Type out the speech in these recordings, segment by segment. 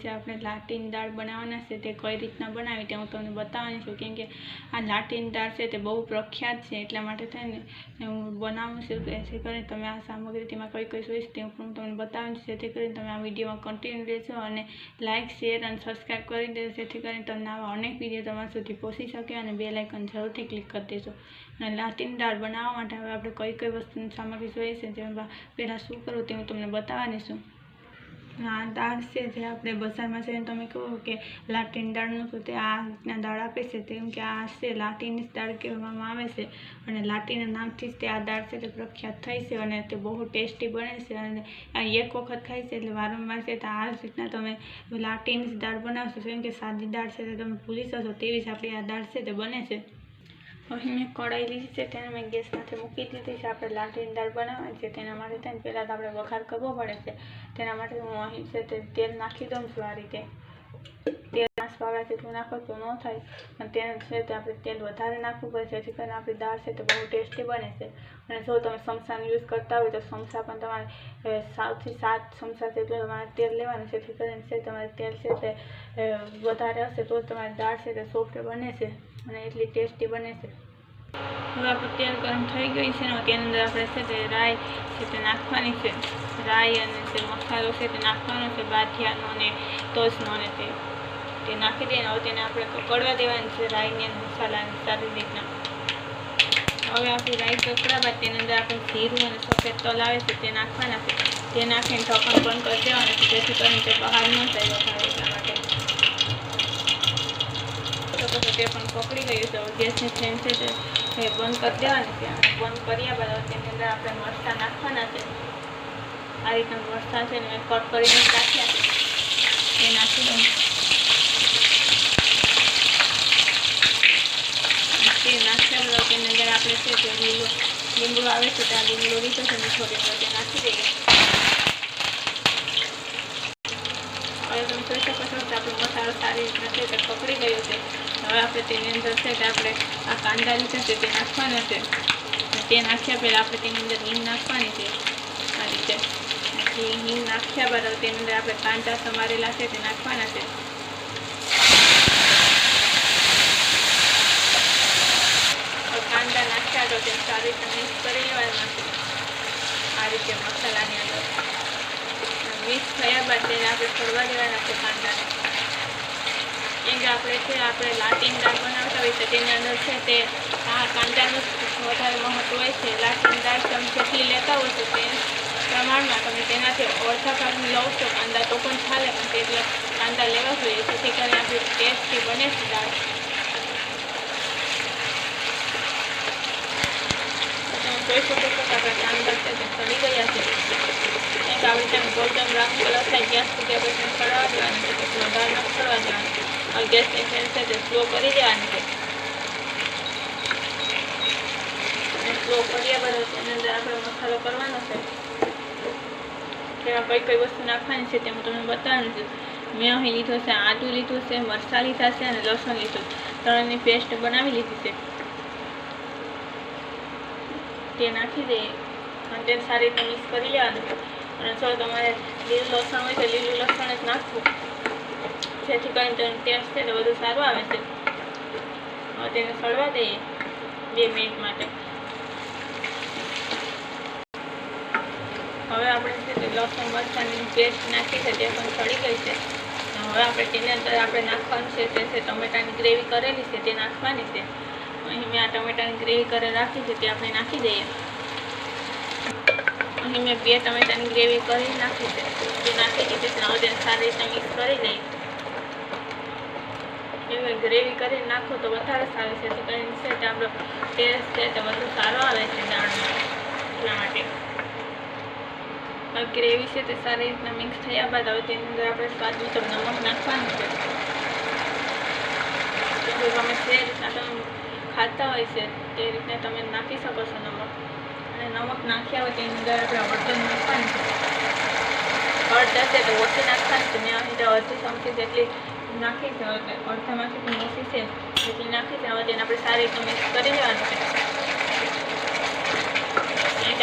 આજે આપણે લાટીન દાળ બનાવવાના છે તે કઈ રીતના બનાવી તે હું તમને બતાવવાની છું. કેમ કે આ લાટીન દાળ છે તે બહુ પ્રખ્યાત છે, એટલા માટે થઈને હું બનાવું છું જેથી કરીને તમે આ સામગ્રી તેમાં કઈ કઈ જોઈશ તે હું તમને બતાવું છું. જેથી કરીને તમે આ વિડીયોમાં કન્ટિન્યુ રહેશો અને લાઇક શેર અને સબસ્ક્રાઈબ કરી દેજો. જેથી કરીને તમને આવા અનેક વીડિયો તમારા સુધી પહોંચી શકે અને બે લાઇકન જરૂરથી ક્લિક કરી દેજો. અને લાટીન દાળ બનાવવા માટે હવે આપણે કઈ કઈ વસ્તુની સામગ્રી જોઈએ છે જેમાં પહેલાં શું કરવું તે હું તમને બતાવવાની છું. આ દાળ છે જે આપણે બજારમાં છે તમે કહો કે લાટીન દાળનું તો તે આ રીતના દાળ આપે છે. તેમ કે આ છે, લાટીની જ દાળ કહેવામાં આવે છે. અને લાટીના નામથી જ તે આ દાળ છે તે પ્રખ્યાત થઈ છે અને તે બહુ ટેસ્ટી બને છે અને એક વખત ખાય છે એટલે વારંવાર છે તો આ રીતના તમે લાટીની જ દાળ બનાવશો. કેમ કે સાદી દાળ છે તે તમે ભૂલી જશો તેવી જ આપણી આ દાળ છે તે બને છે. અહીં મેં કઢાઈ લીધી છે, તેને મેં ગેસ માથે મૂકી દીધી છે. આપણે લાટીની દાળ બનાવવાની છે, તેના માટે થઈને પહેલાં તો આપણે વઘાર કરવો પડે છે. તેના માટે હું અહીં છે તે તેલ નાખી દઉં છું આ રીતે. તેલ પાવડા જેટલું નાખો તો ન થાય. અને તેને છે તે આપણે તેલ વધારે નાખવું પડે જેથી કરીને આપણી દાળ છે તે બહુ ટેસ્ટી બને છે. અને જો તમે સમસાનો યુઝ કરતા હોય તો સમસા પણ તમારે સાવથી સાત સમસા જેટલું તમારે તેલ લેવાનું છે. જેથી કરીને છે તમારે તેલ છે તે વધારે હશે તો તમારી દાળ છે તે સોફ્ટ બને છે. અને એટલી ટેસ્ટી બને છે હવે આપણું તેલ ગરમ થઈ ગઈ છે ને તેની અંદર આપણે છે તે રાઈ છે તે નાખવાની છે રાઈ અને જે મસાલો છે તે નાખવાનો છે બાઠિયાનો ને તજનો ને તે તે નાખી દઈએ ને હવે તેને આપણે કકડવા દેવાની છે રાઈને અને મસાલાને સારી રીતના હવે આપણી રાઈ કકડા બાદ તેની અંદર આપણે જીરું અને સફેદ તલ આવે છે તે નાખવાના છે તે નાખીને ઢક્કણ બંધ કરી દેવાનું છે જેથી કરીને તે બહાર ન જાય તો પછી તે પણ પકડી ગયું છે હવે ગેસની ફ્લેમ છે તે એ બંધ કરી દેવાની છે અને બંધ કર્યા બાદ હવે તેની અંદર આપણે મરચાં નાખવાના છે આ રીતના મરચાં છે ને મેં કટ કરીને જ રાખ્યા છે એ નાખી દઉં તે નાખ્યા બાદ તેની અંદર આપણે છે તે લીલો લીંબુ આવે છે ત્યાં લીંબુ લીધો છે મીઠો લીંબુ તે નાખી દઈએ હવે તમે જોઈ શકો છો કે આપણો મસાલો સારી રીતના છે તે પકડી ગયો છે. હવે આપણે તેની અંદર છે કે આપણે આ કાંદા લીધા છે, તે નાખવાના છે. તે નાખ્યા પહેલાં આપણે તેની અંદર હિંગ નાખવાની છે. આ રીતે. હિંગ નાખ્યા બાદ તેની અંદર આપણે કાંદા સમારેલા છે, તે નાખવાના છે. કાંદા નાખ્યા તો તે સારી રીતે મિક્સ કરી લેવાના છે. આ રીતે મસાલાની અંદર. મિક્સ થયા બાદ તેને આપણે ફરવા દેવાના છે કાંદાને કેમ કે આપણે છે, આપણે લાટીન દાળ બનાવતા હોય તો તેની અંદર છે તે આ કાંદાનું વધારે મહત્વ હોય છે. લાટીન દાળ તમે જેટલી લેતા હોય તો તે પ્રમાણમાં તમે તેનાથી અડધા ભાગ લઉં છો કાંદા તો પણ ચાલે, પણ તેટલા કાંદા લેવા જોઈએ. જેથી કરીને આપણી ટેસ્ટી બને છે દાળ. જોઈ શકો છો કે આપણા કાંદા છે તે સડી ગયા છે. કઈ વસ્તુ નાખવાની છે તે હું તમને મેં અહીં લીધો છે આદું લીધું છે, મરચાં લીધા છે અને લસણ લીધું. ત્રણની પેસ્ટ બનાવી લીધી છે. તે નાખી દઈએ અને તે સારી રીતે મિક્સ કરી લેવાનું અને જો તમારે લીલું લસણ હોય તો લીલું લસણ જ નાખવું. જેથી કરીને તેનો ટેસ્ટ છે તો બધું સારું આવે છે. હવે તેને સળવા દઈએ બે મિનિટ માટે. હવે આપણે છે તે લસણ, મરચાંની પેસ્ટ નાખી છે, તે પણ સળી ગઈ છે. હવે આપણે તેની અંદર આપણે નાખવાનું છે, તે છે ટમેટાની ગ્રેવી કરેલી છે, તે નાખવાની છે. અહીં મેં આ ટમેટાની ગ્રેવી કરી રાખી છે, તે આપણે નાખી દઈએ. અહીં મેં બે ટમેટાની ગ્રેવી કરી નાખી છે. જે નાખી દીધી છે. હવે સારી રીતે મિક્સ કરી લઈ. એમાં ગ્રેવી કરીને નાખો તો વધારે સારું છે. તો કરીને છે તે આપણો ટેસ્ટ છે તે વધુ સારો આવે છે દાળમાં એટલા માટે. હવે ગ્રેવી છે તે સારી રીતના મિક્સ થયા બાદ હવે તેની અંદર આપણે સ્વાદ મુજબ નમક નાખવાનું છે. તમે જે રીતના તમે ખાતા હોય છે, તે રીતના તમે નાખી શકો છો નમક. નમક નાખ્યા હોય તેની અંદર આપણે હળદર નાખવાની. છે છે તો ઓછી નાખવાની છે મેં અહીં અડધી ચમચી જેટલી નાખી છે અડધામાંથી પણ ઓછી છે, જેટલી નાખી છે, હવે તેને આપણે સારી રીતે મિક્સ કરી લેવાનું છે.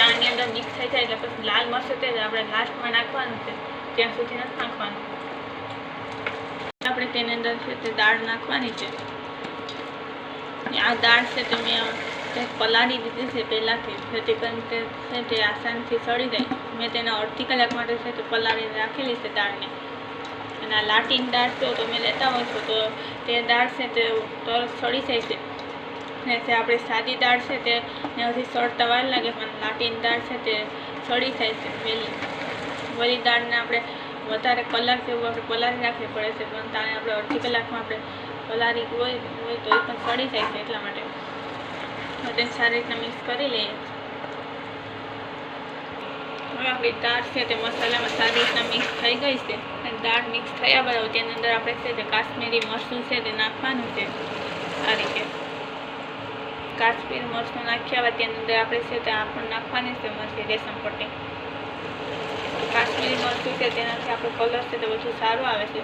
આની અંદર મિક્સ થઈ જાય એટલે પછી લાલ મરચું તે આપણે લાસ્ટમાં નાખવાનું છે, ત્યાં સુધી નથી નાખવાનું. આપણે તેની અંદર છે તે દાળ નાખવાની છે. આ દાળ છે તો મેં કંઈક પલાળી દીધી છે પહેલાંથી. જેથી છે તે આસાનથી સડી જાય. મેં તેને અડધી કલાક માટે છે તે પલાળીને રાખેલી છે દાળને. અને આ લાટીની દાળ તો તમે લેતા હોય છો, તો તે દાળ છે તે તરત સડી જાય છે. ને જે આપણે સાદી દાળ છે તે હજી સડતા વાર લાગે, પણ લાટીની દાળ છે તે સડી જાય છે વહેલી. વળી દાળને આપણે વધારે કલાક જેવું આપણે પલાળી રાખવી પડે છે, પણ તાણે આપણે અડધી કલાકમાં આપણે પલાળી હોય હોય તો એ પણ સડી જાય છે એટલા માટે. હવે સારી રીતના મિક્સ કરી લઈએ. હવે આપણી દાળ છે તે મસાલામાં સારી રીતના મિક્સ થઈ ગઈ છે. અને દાળ મિક્સ થયા બાદ તેની અંદર આપણે છે તે કાશ્મીરી મરચું છે તે નાખવાનું છે. આ રીતે. કાશ્મીર મરચું નાખ્યા બાદ તેની અંદર આપણે છે તે આપણે નાખવાની છે મરચી રેશમ પટ્ટી. કાશ્મીરી મરચું છે તેનાથી આપણો કલર છે તે વધુ સારું આવે છે.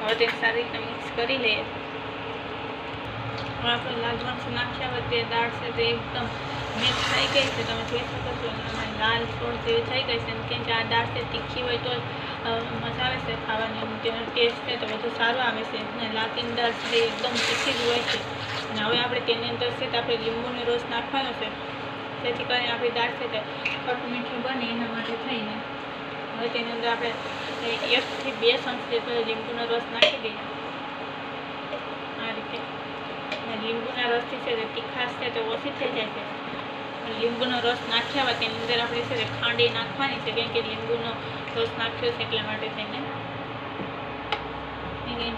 હવે તે સારી રીતે મિક્સ કરી લઈએ. હવે આપણે લાલ મરચું નાખ્યા હોય તે દાળ છે તે એકદમ મેચ થઈ ગઈ છે, તમે જોઈ શકો છો. અને લાલ છોડ જેવી થઈ ગઈ છે. કેમ કે આ દાળ છે તીખી હોય તો મજા આવે છે ખાવાની. તેનો ટેસ્ટ છે તો બધું સારું આવે છે. અને લાતીન દાળ છે એકદમ તીખી જ હોય છે. અને હવે આપણે તેની અંદર છે તે આપણે લીંબુનો રસ નાખવાનો છે. જેથી કરીને આપણી દાળ છે તે ખોટું મીઠું બને એના માટે થઈને. હવે તેની અંદર આપણે એકથી બે ચમચ જેટલો લીંબુનો રસ નાખી દઈએ આ રીતે અને લીંબુના રસથી છે તે તીખાશ છે તે ઓછી થઈ જાય છે. લીંબુનો રસ નાખ્યા હોય તેની અંદર આપણે છે ખાંડી નાખવાની છે, કેમ કે લીંબુનો રસ નાખ્યો છે એટલા માટે તેને.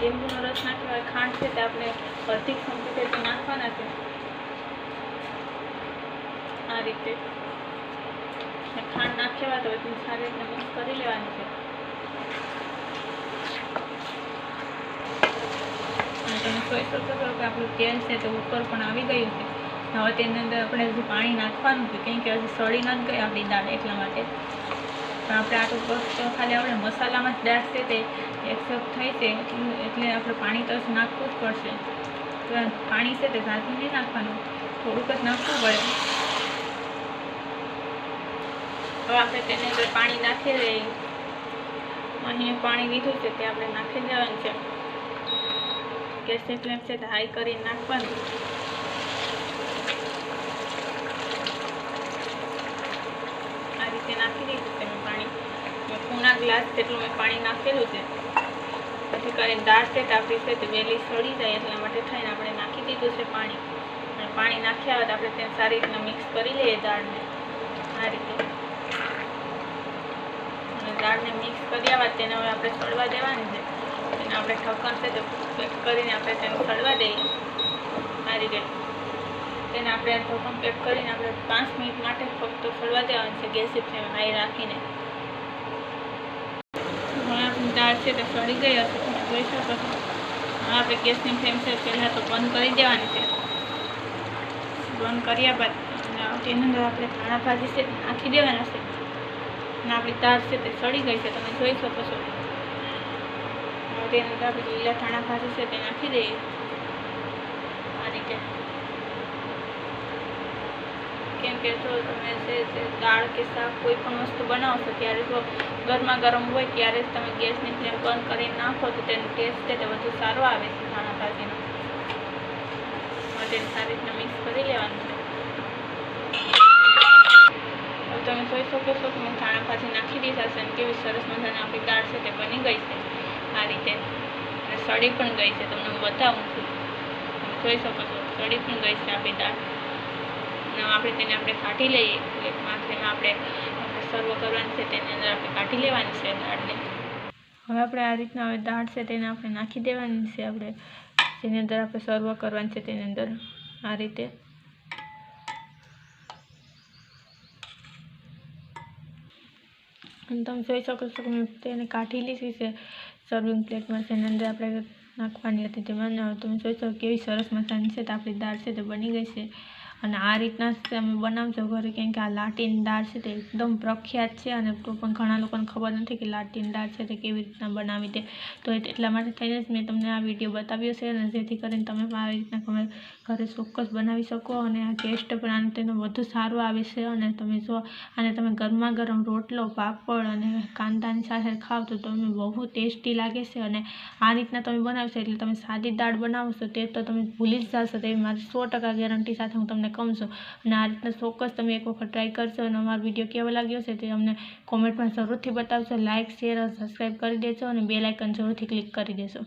લીંબુનો રસ નાખ્યો બાદ ખાંડ છે તે આપણે અડધી ચમચી જેટલી નાખવાના છે. આ રીતે. ખાંડ નાખ્યા હોય તો સારી રીતે મિક્સ કરી લેવાની છે અને તમે જોઈ શકો છો કે આપણું તેલ છે તે ઉપર પણ આવી ગયું છે. હવે તેની અંદર આપણે હજુ પાણી નાખવાનું છે. કેમ કે હજુ સળી નથી ગઈ આપણી દાળ એટલા માટે. પણ આપણે આ તો ખાલી આપણે મસાલામાં જ દાળ છે તે એક્સેપ્ટ થઈ છે. એટલું આપણે પાણી તો નાખવું જ પડશે. પાણી છે તે ઝાઝું નહીં નાખવાનું. થોડુંક જ નાખવું પડે. હવે આપણે તેની અંદર પાણી નાખી દઈએ. અહીં પાણી લીધું છે તે આપણે નાખી દેવાનું છે. ગેસની ફ્લેમ છે હાઈ કરી નાખવાનું. આ રીતે નાખી દીધું છે મેં પાણી. પૂણા ગ્લાસ જેટલું મેં પાણી નાખેલું છે. પછી કરીને દાળ છે તે આપણી છે તે વહેલી સડી જાય એટલા માટે થઈને આપણે નાખી દીધું છે પાણી. અને પાણી નાખ્યા બાદ આપણે તેને સારી રીતના મિક્સ કરી લઈએ દાળને. આ રીતે. દાળને મિક્સ કર્યા બાદ તેને હવે આપણે સળવા દેવાની છે. આપણે ઢક્કન છે તે પેક કરીને આપણે તેને સળવા દઈએ. આ રીતે. તેને આપણે ઢક્કણ પેક કરીને આપણે પાંચ મિનિટ માટે ફક્ત સળવા દેવાની છે ગેસની ફ્લેમ હાઈ રાખીને. આપણી દાળ છે તે સળી ગઈ હશે. તમે જોઈ શકો છો. હવે આપણે ગેસની ફ્લેમ છે પહેલાં તો બંધ કરી દેવાની છે. બંધ કર્યા બાદ તેની અંદર આપણે ધાણા ભાજી છે નાખી દેવાના છે. અને આપણી દાળ છે તે સડી ગઈ છે. તમે જોઈ શકો છો. અંદર આપણે લીલા ધાણા ભાજી છે તે નાખી દઈએ. આ રીતે. કેમ કે જો તમે છે દાળ કે શાક કોઈ પણ વસ્તુ બનાવશો ત્યારે જો ગરમા ગરમ હોય ત્યારે જ તમે ગેસની ફ્લેમ બંધ કરીને નાખો તો તેનો ટેસ્ટ છે તે વધુ સારો આવે છે ધાણા ભાજીનો. તેને સારી રીતના મિક્સ કરી લેવાનું છે. તમે જોઈ શકો છો કે મેં ધાણા ભાજી નાખી દીધા છે અને કેવી સરસ મજાની આપણી દાળ છે તે બની ગઈ છે. આ રીતે. અને સડી પણ ગઈ છે, તમને હું બતાવું છું. જોઈ શકો છો સડી પણ ગઈ છે આપણી દાળ. અને આપણે તેને આપણે કાઢી લઈએ. એક આપણે આપણે સર્વ કરવાની છે, તેની અંદર આપણે કાઢી લેવાની છે દાળને. હવે આપણે આ રીતના હવે દાળ છે તેને આપણે નાખી દેવાની છે, આપણે જેની અંદર આપણે સર્વ કરવાની છે તેની અંદર આ રીતે. અને તમે જોઈ શકો છો કે મેં તેને કાઢી લીધી છે. સર્વિંગ પ્લેટમાં છે એની અંદર આપણે નાખવાની હતી તેમાં. અને તમે જોઈ શકો કેવી સરસ મસાની છે તો આપણી દાળ છે તે બની ગઈ છે. અને આ રીતના તમે બનાવજો ઘરે, કેમ કે આ લાટીન દાળ છે તે એકદમ પ્રખ્યાત છે અને તો પણ ઘણા લોકોને ખબર નથી કે લાટીન દાળ છે તે કેવી રીતના બનાવી તે. તો એટલા માટે થઈને જ મેં તમને આ વીડિયો બતાવ્યો છે અને જેથી કરીને તમે પણ આવી રીતના તમે ઘરે ચોક્કસ બનાવી શકો અને આ ટેસ્ટ પણ આનો તેનો વધુ સારો આવે છે. અને તમે જો અને તમે ગરમા ગરમ રોટલો, પાપડ અને કાંદાની સાથે ખાવ તો તમને બહુ ટેસ્ટી લાગે છે. અને આ રીતના તમે બનાવશો એટલે તમે સાદી દાળ બનાવશો તે તો તમે ભૂલી જ જશો. તેવી મારી સો ગેરંટી સાથે હું તમને કહું છું. અને આ રીતના ચોક્કસ તમે એક વખત ટ્રાય કરશો અને અમારો વીડિયો કેવો લાગ્યો છે તે અમને કોમેન્ટમાં જરૂરથી બતાવશો લાઇક શેર અને સબસ્ક્રાઈબ કરી દેજો અને બે લાઇકન જરૂરથી ક્લિક કરી દેજો.